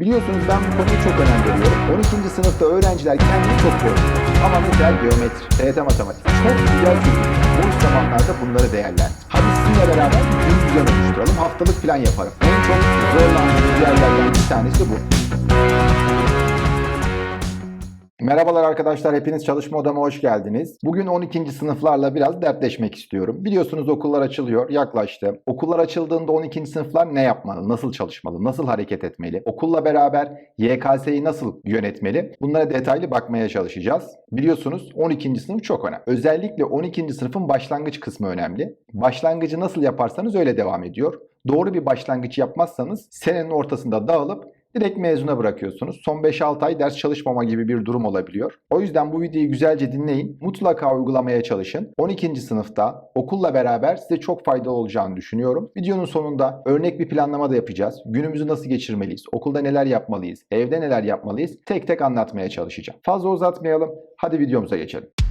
Biliyorsunuz ben bu konuya çok önem veriyorum. 12. sınıfta öğrenciler kendini çok koruyor. Ama mesela geometri, TYT matematik çok güzel çözülüyor. Boş zamanlarda bunları değerlendir. Hadi sizinle beraber bir düzen oluşturalım. Haftalık plan yaparım. En çok zorlandığımız yerlerden bir tanesi bu. Merhabalar arkadaşlar, hepiniz çalışma odama hoş geldiniz. Bugün 12. sınıflarla biraz dertleşmek istiyorum. Biliyorsunuz okullar açılıyor, yaklaştı. Okullar açıldığında 12. sınıflar ne yapmalı, nasıl çalışmalı, nasıl hareket etmeli, okulla beraber YKS'yi nasıl yönetmeli? Bunlara detaylı bakmaya çalışacağız. Biliyorsunuz 12. sınıf çok önemli. Özellikle 12. sınıfın başlangıç kısmı önemli. Başlangıcı nasıl yaparsanız öyle devam ediyor. Doğru bir başlangıç yapmazsanız senenin ortasında dağılıp direkt mezuna bırakıyorsunuz. Son 5-6 ay ders çalışmama gibi bir durum olabiliyor. O yüzden bu videoyu güzelce dinleyin. Mutlaka uygulamaya çalışın. 12. sınıfta okulla beraber size çok faydalı olacağını düşünüyorum. Videonun sonunda örnek bir planlama da yapacağız. Günümüzü nasıl geçirmeliyiz? Okulda neler yapmalıyız? Evde neler yapmalıyız? Tek tek anlatmaya çalışacağım. Fazla uzatmayalım. Hadi videomuza geçelim.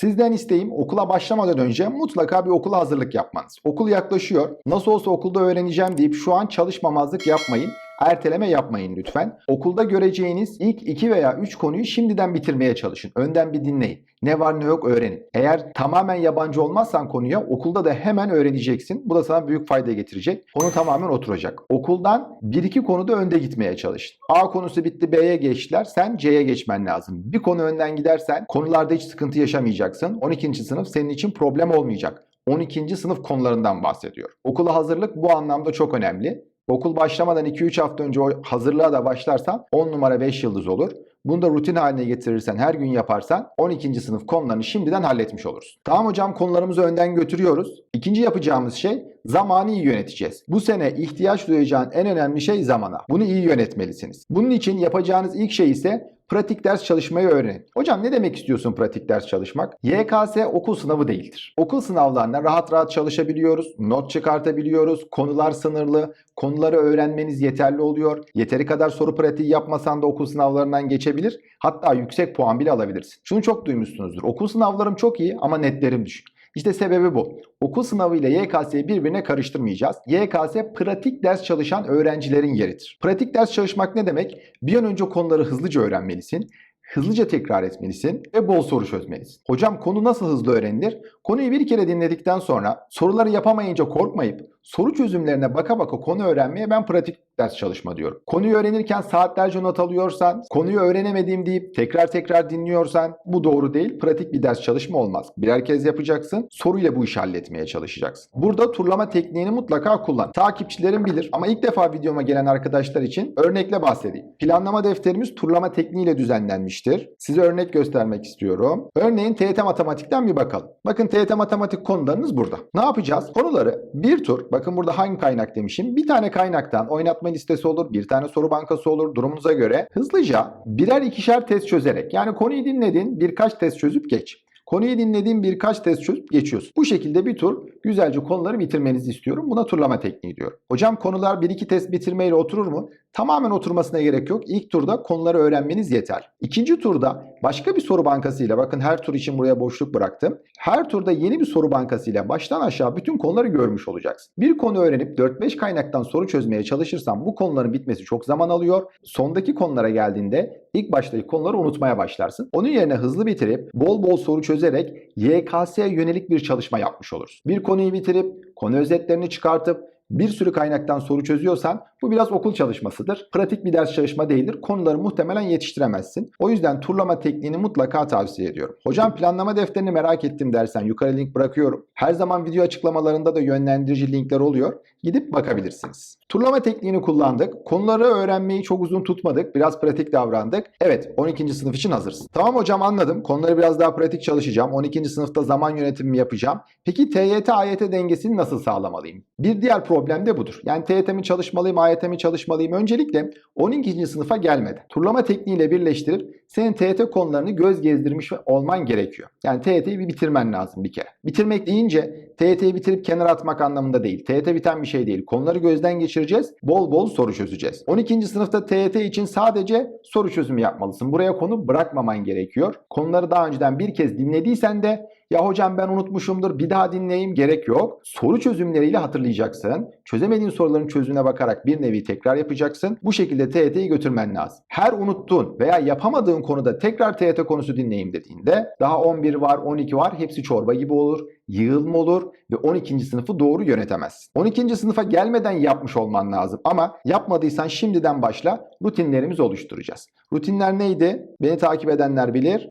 Sizden isteğim okula başlamadan önce mutlaka bir okula hazırlık yapmanız. Okul yaklaşıyor. Nasıl olsa okulda öğreneceğim deyip şu an çalışmamazlık yapmayın. Erteleme yapmayın lütfen. Okulda göreceğiniz ilk 2 veya 3 konuyu şimdiden bitirmeye çalışın. Önden bir dinleyin. Ne var ne yok öğrenin. Eğer tamamen yabancı olmazsan konuya okulda da hemen öğreneceksin. Bu da sana büyük fayda getirecek. Konu tamamen oturacak. Okuldan 1-2 konuda önde gitmeye çalışın. A konusu bitti B'ye geçtiler. Sen C'ye geçmen lazım. Bir konu önden gidersen konularda hiç sıkıntı yaşamayacaksın. 12. sınıf senin için problem olmayacak. 12. sınıf konularından bahsediyor. Okula hazırlık bu anlamda çok önemli. Okul başlamadan 2-3 hafta önce o hazırlığa da başlarsan 10 numara 5 yıldız olur. Bunu da rutin haline getirirsen, her gün yaparsan 12. sınıf konularını şimdiden halletmiş olursun. Tamam hocam konularımızı önden götürüyoruz. İkinci yapacağımız şey zamanı iyi yöneteceğiz. Bu sene ihtiyaç duyacağın en önemli şey zamana. Bunu iyi yönetmelisiniz. Bunun için yapacağınız ilk şey ise pratik ders çalışmayı öğrenin. Hocam ne demek istiyorsun pratik ders çalışmak? YKS okul sınavı değildir. Okul sınavlarında rahat rahat çalışabiliyoruz, not çıkartabiliyoruz, konular sınırlı, konuları öğrenmeniz yeterli oluyor. Yeteri kadar soru pratiği yapmasan da okul sınavlarından geçebilir. Hatta yüksek puan bile alabilirsin. Şunu çok duymuşsunuzdur. Okul sınavlarım çok iyi ama netlerim düşük. İşte sebebi bu. Okul sınavı ile YKS'yi birbirine karıştırmayacağız. YKS pratik ders çalışan öğrencilerin yeridir. Pratik ders çalışmak ne demek? Bir an önce konuları hızlıca öğrenmelisin. Hızlıca tekrar etmelisin ve bol soru çözmelisin. Hocam konu nasıl hızlı öğrenilir? Konuyu bir kere dinledikten sonra soruları yapamayınca korkmayıp soru çözümlerine baka baka konu öğrenmeye ben pratik ders çalışma diyorum. Konuyu öğrenirken saatlerce not alıyorsan, konuyu öğrenemediğim deyip tekrar tekrar dinliyorsan bu doğru değil. Pratik bir ders çalışma olmaz. Birer kez yapacaksın. Soruyla bu işi halletmeye çalışacaksın. Burada turlama tekniğini mutlaka kullan. Takipçilerim bilir ama ilk defa videoma gelen arkadaşlar için örnekle bahsedeyim. Planlama defterimiz turlama tekniğiyle düzenlenmiştir. Size örnek göstermek istiyorum. Örneğin TYT matematikten bir bakalım. Bakın TYT matematik konularınız burada. Ne yapacağız? Konuları bir tur, bakın burada hangi kaynak demişim. Bir tane kaynaktan oynatma listesi olur, bir tane soru bankası olur durumunuza göre. Hızlıca birer ikişer test çözerek yani konuyu dinledin birkaç test çözüp geç. Konuyu dinlediğin birkaç test çözüp geçiyorsun. Bu şekilde bir tur güzelce konuları bitirmenizi istiyorum. Buna turlama tekniği diyorum. Hocam konular 1-2 test bitirmeyle oturur mu? Tamamen oturmasına gerek yok. İlk turda konuları öğrenmeniz yeter. İkinci turda başka bir soru bankasıyla bakın her tur için buraya boşluk bıraktım. Her turda yeni bir soru bankasıyla baştan aşağı bütün konuları görmüş olacaksın. Bir konu öğrenip 4-5 kaynaktan soru çözmeye çalışırsan bu konuların bitmesi çok zaman alıyor. Sondaki konulara geldiğinde ilk baştaki konuları unutmaya başlarsın. Onun yerine hızlı bitirip bol bol soru çözerek YKS'ye yönelik bir çalışma yapmış olursun. Bir konuyu bitirip konu özetlerini çıkartıp bir sürü kaynaktan soru çözüyorsan bu biraz okul çalışmasıdır. Pratik bir ders çalışma değildir. Konuları muhtemelen yetiştiremezsin. O yüzden turlama tekniğini mutlaka tavsiye ediyorum. Hocam planlama defterini merak ettim dersen yukarı link bırakıyorum. Her zaman video açıklamalarında da yönlendirici linkler oluyor. Gidip bakabilirsiniz. Turlama tekniğini kullandık. Konuları öğrenmeyi çok uzun tutmadık. Biraz pratik davrandık. Evet 12. sınıf için hazırsın. Tamam hocam anladım. Konuları biraz daha pratik çalışacağım. 12. sınıfta zaman yönetimimi yapacağım. Peki TYT AYT dengesini nasıl sağlamalıyım? Bir diğer problem de budur. Yani TYT mi çalışmalıyım, AYT mi çalışmalıyım? Öncelikle 12. sınıfa gelmeden turlama tekniğiyle birleştirip senin TYT konularını göz gezdirmiş olman gerekiyor. Yani TYT'yi bir bitirmen lazım bir kere. Bitirmek deyince TYT'yi bitirip kenara atmak anlamında değil. TYT biten bir şey değil. Konuları gözden geçireceğiz. Bol bol soru çözeceğiz. 12. sınıfta TYT için sadece soru çözümü yapmalısın. Buraya konu bırakmaman gerekiyor. Konuları daha önceden bir kez dinlediysen de Ya hocam ben unutmuşumdur bir daha dinleyeyim gerek yok. Soru çözümleriyle hatırlayacaksın. Çözemediğin soruların çözümüne bakarak bir nevi tekrar yapacaksın. Bu şekilde TYT'yi götürmen lazım. Her unuttuğun veya yapamadığın konuda tekrar TYT konusu dinleyeyim dediğinde daha 11 var 12 var hepsi çorba gibi olur. Yığılma olur ve 12. sınıfı doğru yönetemezsin. 12. sınıfa gelmeden yapmış olman lazım ama yapmadıysan şimdiden başla rutinlerimizi oluşturacağız. Rutinler neydi? Beni takip edenler bilir.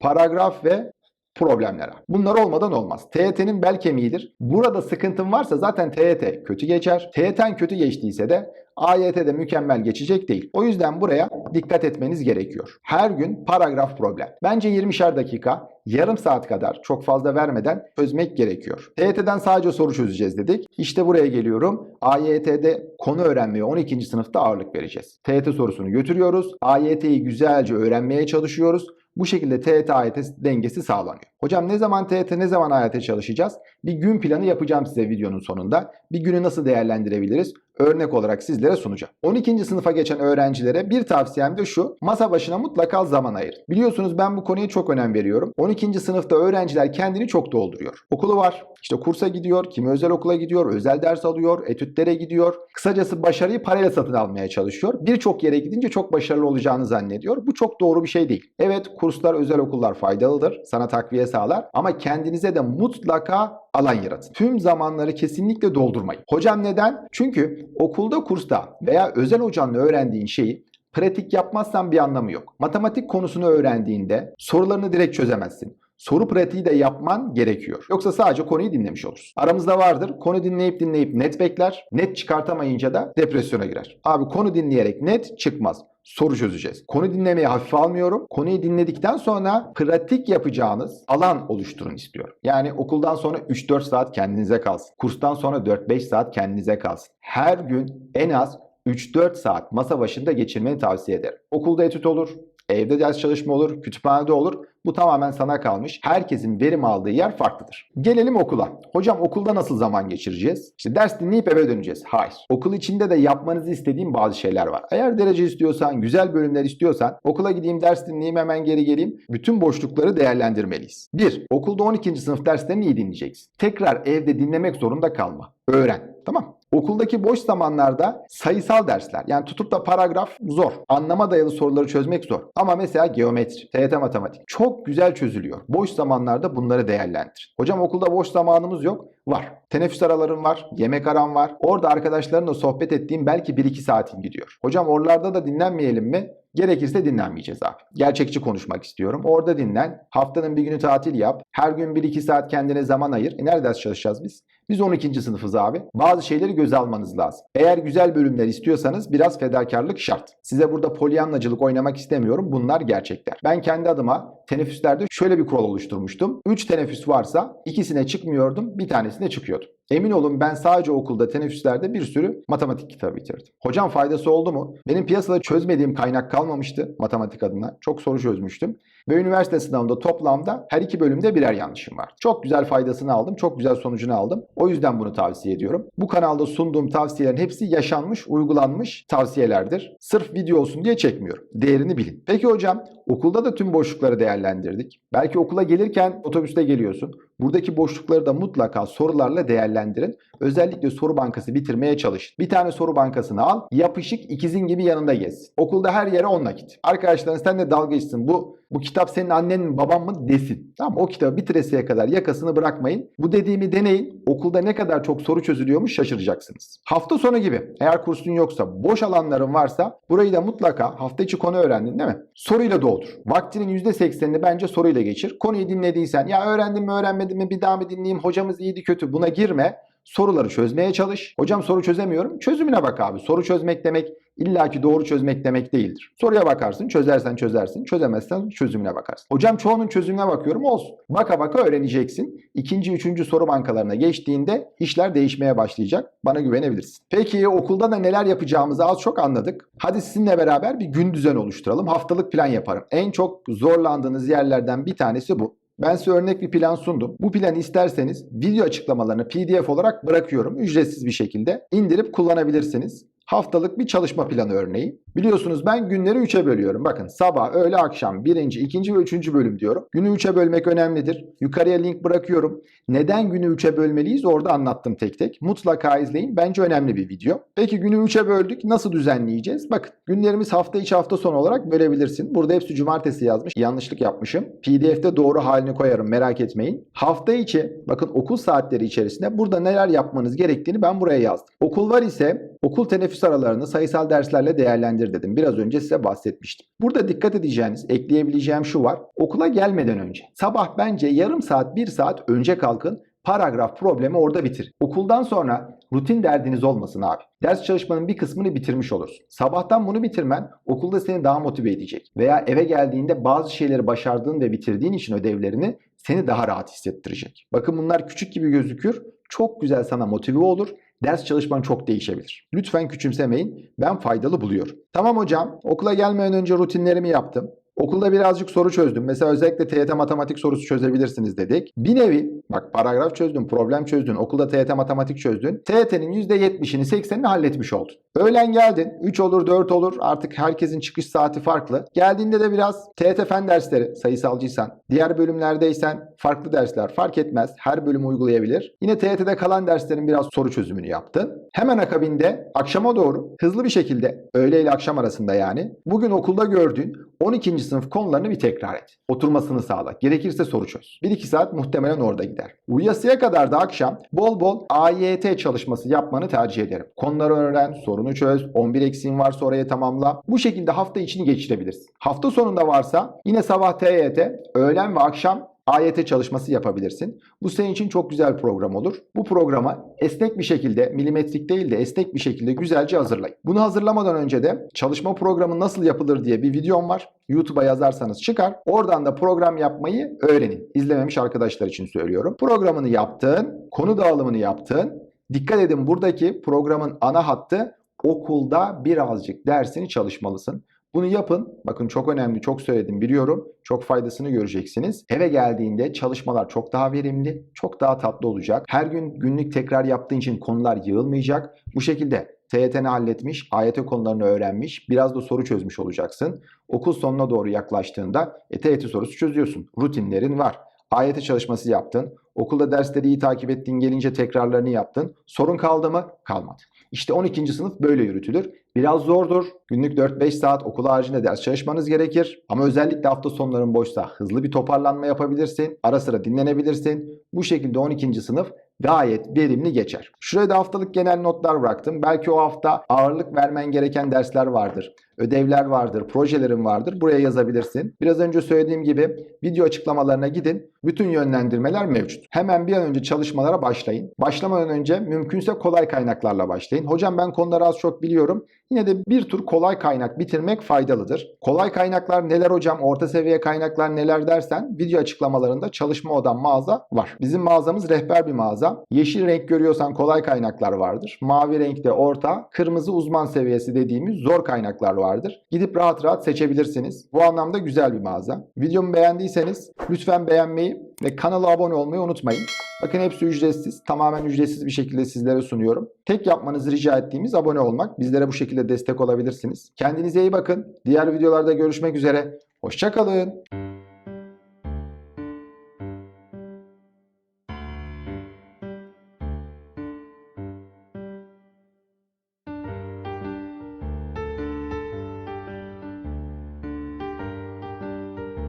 Paragraf ve problemler. Bunlar olmadan olmaz. TYT'nin bel kemiğidir. Burada sıkıntın varsa zaten TYT kötü geçer. TYT'n kötü geçtiyse de AYT'de mükemmel geçecek değil. O yüzden buraya dikkat etmeniz gerekiyor. Her gün paragraf problem. Bence 20'şer dakika, yarım saat kadar çok fazla vermeden çözmek gerekiyor. TYT'den sadece soru çözeceğiz dedik. İşte buraya geliyorum. AYT'de konu öğrenmeye 12. sınıfta ağırlık vereceğiz. TYT sorusunu götürüyoruz. AYT'yi güzelce öğrenmeye çalışıyoruz. Bu şekilde TYT AYT dengesi sağlanıyor. Hocam ne zaman TYT ne zaman AYT çalışacağız? Bir gün planı yapacağım size videonun sonunda. Bir günü nasıl değerlendirebiliriz? Örnek olarak sizlere sunacağım. 12. sınıfa geçen öğrencilere bir tavsiyem de şu. Masa başına mutlaka zaman ayırın. Biliyorsunuz ben bu konuya çok önem veriyorum. 12. sınıfta öğrenciler kendini çok dolduruyor. Okulu var. İşte kursa gidiyor, kimi özel okula gidiyor, özel ders alıyor, etütlere gidiyor. Kısacası başarıyı parayla satın almaya çalışıyor. Birçok yere gidince çok başarılı olacağını zannediyor. Bu çok doğru bir şey değil. Evet kurslar, özel okullar faydalıdır. Sana takviye sağlar. Ama kendinize de mutlaka alan yaratın. Tüm zamanları kesinlikle doldurmayın. Hocam neden? Çünkü okulda, kursta veya özel hocanla öğrendiğin şeyi pratik yapmazsan bir anlamı yok. Matematik konusunu öğrendiğinde sorularını direkt çözemezsin. Soru pratiği de yapman gerekiyor. Yoksa sadece konuyu dinlemiş olursun. Aramızda vardır. Konu dinleyip dinleyip net bekler. Net çıkartamayınca da depresyona girer. Abi konu dinleyerek net çıkmaz soru çözeceğiz. Konu dinlemeyi hafife almıyorum. Konuyu dinledikten sonra pratik yapacağınız alan oluşturun istiyorum. Yani okuldan sonra 3-4 saat kendinize kalsın. Kurstan sonra 4-5 saat kendinize kalsın. Her gün en az 3-4 saat masa başında geçirmeni tavsiye ederim. Okulda etüt olur, evde ders çalışma olur, kütüphanede olur. Bu tamamen sana kalmış. Herkesin verim aldığı yer farklıdır. Gelelim okula. Hocam okulda nasıl zaman geçireceğiz? İşte ders dinleyip eve döneceğiz. Hayır. Okul içinde de yapmanızı istediğim bazı şeyler var. Eğer derece istiyorsan, güzel bölümler istiyorsan okula gideyim, ders dinleyeyim, hemen geri geleyim. Bütün boşlukları değerlendirmeliyiz. 1. Okulda 12. sınıf derslerini iyi dinleyeceksin. Tekrar evde dinlemek zorunda kalma. Öğren. Tamam Okuldaki boş zamanlarda sayısal dersler yani tutup da paragraf zor. Anlama dayalı soruları çözmek zor. Ama mesela geometri, TYT matematik çok güzel çözülüyor. Boş zamanlarda bunları değerlendir. Hocam okulda boş zamanımız yok. Var. Teneffüs aralarım var, yemek aram var. Orada arkadaşlarımla sohbet ettiğim belki 1-2 saatin gidiyor. Hocam oralarda da dinlenmeyelim mi? Gerekirse dinlenmeyeceğiz abi. Gerçekçi konuşmak istiyorum. Orada dinlen. Haftanın bir günü tatil yap. Her gün 1-2 saat kendine zaman ayır. E nerede çalışacağız biz? Biz 12. sınıfız abi. Bazı şeyleri göze almanız lazım. Eğer güzel bölümler istiyorsanız biraz fedakarlık şart. Size burada polyanlacılık oynamak istemiyorum. Bunlar gerçekler. Ben kendi adıma teneffüslerde şöyle bir kural oluşturmuştum. 3 teneffüs varsa ikisine çıkmıyordum, bir tanesine çıkıyordum. Emin olun ben sadece okulda teneffüslerde bir sürü matematik kitabı bitirdim. Hocam faydası oldu mu? Benim piyasada çözmediğim kaynak kalmamıştı matematik adına. Çok soru çözmüştüm. Ve üniversite sınavında toplamda her iki bölümde birer yanlışım var. Çok güzel faydasını aldım. Çok güzel sonucunu aldım. O yüzden bunu tavsiye ediyorum. Bu kanalda sunduğum tavsiyelerin hepsi yaşanmış, uygulanmış tavsiyelerdir. Sırf video olsun diye çekmiyorum. Değerini bilin. Peki hocam okulda da tüm boşlukları değerlendirdik. Belki okula gelirken otobüste geliyorsun. Buradaki boşlukları da mutlaka sorularla değerlendirin. Özellikle soru bankası bitirmeye çalışın. Bir tane soru bankasını al, yapışık ikizin gibi yanında gez. Okulda her yere onunla git. Arkadaşların sen de dalga geçsin. Bu bu kitap senin annen mi baban mı desin. Tamam o kitabı bitireseye kadar yakasını bırakmayın. Bu dediğimi deneyin. Okulda ne kadar çok soru çözülüyormuş şaşıracaksınız. Hafta sonu gibi eğer kursun yoksa boş alanların varsa burayı da mutlaka hafta içi konu öğrendin değil mi? Soruyla doldur. Vaktinin %80'ini bence soruyla geçir. Konuyu dinlediysen ya öğrendim mi öğrenmedim mi bir daha mı dinleyeyim hocamız iyiydi kötü buna girme. Soruları çözmeye çalış. Hocam soru çözemiyorum. Çözümüne bak abi. Soru çözmek demek illaki doğru çözmek demek değildir. Soruya bakarsın, çözersen çözersin, çözemezsen çözümüne bakarsın. Hocam çoğunun çözümüne bakıyorum olsun. Baka baka öğreneceksin. İkinci, üçüncü soru bankalarına geçtiğinde işler değişmeye başlayacak. Bana güvenebilirsin. Peki okulda da neler yapacağımızı az çok anladık. Hadi sizinle beraber bir gün düzen oluşturalım. Haftalık plan yaparım. En çok zorlandığınız yerlerden bir tanesi bu. Ben size örnek bir plan sundum. Bu planı isterseniz video açıklamalarını PDF olarak bırakıyorum. Ücretsiz bir şekilde indirip kullanabilirsiniz. Haftalık bir çalışma planı örneği. Biliyorsunuz ben günleri 3'e bölüyorum. Bakın sabah, öğle, akşam, birinci, ikinci ve üçüncü bölüm diyorum. Günü 3'e bölmek önemlidir. Yukarıya link bırakıyorum. Neden günü 3'e bölmeliyiz orada anlattım tek tek. Mutlaka izleyin. Bence önemli bir video. Peki günü 3'e böldük. Nasıl düzenleyeceğiz? Bakın günlerimiz hafta içi hafta sonu olarak bölebilirsin. Burada hepsi cumartesi yazmış. Yanlışlık yapmışım. PDF'de doğru halini koyarım merak etmeyin. Hafta içi bakın okul saatleri içerisinde burada neler yapmanız gerektiğini ben buraya yazdım. Okul var ise okul teneffüs aralarını sayısal derslerle değerlendir dedim. Biraz önce size bahsetmiştim. Burada dikkat edeceğiniz, ekleyebileceğim şu var. Okula gelmeden önce sabah bence yarım saat, bir saat önce kalkın paragraf problemi orada bitir. Okuldan sonra rutin derdiniz olmasın abi. Ders çalışmanın bir kısmını bitirmiş olursun. Sabahtan bunu bitirmen okulda seni daha motive edecek. Veya eve geldiğinde bazı şeyleri başardığın ve bitirdiğin için ödevlerini seni daha rahat hissettirecek. Bakın bunlar küçük gibi gözükür. Çok güzel sana motive olur. Ders çalışman çok değişebilir. Lütfen küçümsemeyin. Ben faydalı buluyorum. Tamam hocam. Okula gelmeden önce rutinlerimi yaptım. Okulda birazcık soru çözdüm. Mesela özellikle TYT matematik sorusu çözebilirsiniz dedik. Bir nevi bak paragraf çözdün, problem çözdün, okulda TYT matematik çözdün. TYT'nin %70'ini 80'ini halletmiş oldun. Öğlen geldin. 3 olur 4 olur. Artık herkesin çıkış saati farklı. Geldiğinde de biraz TYT fen dersleri sayısalcıysan, diğer bölümlerdeysen farklı dersler fark etmez. Her bölüm uygulayabilir. Yine TYT'de kalan derslerin biraz soru çözümünü yaptın. Hemen akabinde akşama doğru hızlı bir şekilde öğle ile akşam arasında yani bugün okulda gördüğün 12. sınıf konularını bir tekrar et. Oturmasını sağla. Gerekirse soru çöz. 1-2 saat muhtemelen orada gider. Uyuyasıya kadar da akşam bol bol AYT çalışması yapmanı tercih ederim. Konuları öğren, sorunu çöz, 11 eksiğin varsa oraya tamamla. Bu şekilde hafta içini geçirebilirsin. Hafta sonunda varsa yine sabah TYT, öğlen ve akşam AYT çalışması yapabilirsin. Bu senin için çok güzel program olur. Bu programa esnek bir şekilde, milimetrik değil de esnek bir şekilde güzelce hazırlayın. Bunu hazırlamadan önce de çalışma programı nasıl yapılır diye bir videom var. YouTube'a yazarsanız çıkar. Oradan da program yapmayı öğrenin. İzlememiş arkadaşlar için söylüyorum. Programını yaptın, konu dağılımını yaptın. Dikkat edin buradaki programın ana hattı okulda birazcık dersini çalışmalısın. Bunu yapın. Bakın çok önemli, çok söyledim biliyorum. Çok faydasını göreceksiniz. Eve geldiğinde çalışmalar çok daha verimli, çok daha tatlı olacak. Her gün günlük tekrar yaptığın için konular yığılmayacak. Bu şekilde TYT'ni halletmiş, AYT konularını öğrenmiş, biraz da soru çözmüş olacaksın. Okul sonuna doğru yaklaştığında e, TYT sorusu çözüyorsun. Rutinlerin var. AYT çalışması yaptın. Okulda dersleri iyi takip ettiğin gelince tekrarlarını yaptın. Sorun kaldı mı? Kalmadı. İşte 12. sınıf böyle yürütülür. Biraz zordur. Günlük 4-5 saat okul haricinde ders çalışmanız gerekir. Ama özellikle hafta sonların boşsa hızlı bir toparlanma yapabilirsin. Ara sıra dinlenebilirsin. Bu şekilde 12. sınıf gayet verimli geçer. Şuraya da haftalık genel notlar bıraktım. Belki o hafta ağırlık vermen gereken dersler vardır. Ödevler vardır, projelerin vardır. Buraya yazabilirsin. Biraz önce söylediğim gibi video açıklamalarına gidin. Bütün yönlendirmeler mevcut. Hemen bir an önce çalışmalara başlayın. Başlamadan önce mümkünse kolay kaynaklarla başlayın. Hocam ben konuları az çok biliyorum. Yine de bir tur kolay kaynak bitirmek faydalıdır. Kolay kaynaklar neler hocam, orta seviye kaynaklar neler dersen video açıklamalarında çalışma odam mağaza var. Bizim mağazamız rehber bir mağaza. Yeşil renk görüyorsan kolay kaynaklar vardır. Mavi renkte orta, kırmızı uzman seviyesi dediğimiz zor kaynaklar vardır. Gidip rahat rahat seçebilirsiniz. Bu anlamda güzel bir mağaza. Videomu beğendiyseniz lütfen beğenmeyi ve kanala abone olmayı unutmayın. Bakın hepsi ücretsiz. Tamamen ücretsiz bir şekilde sizlere sunuyorum. Tek yapmanızı rica ettiğimiz abone olmak. Bizlere bu şekilde destek olabilirsiniz. Kendinize iyi bakın. Diğer videolarda görüşmek üzere. Hoşçakalın.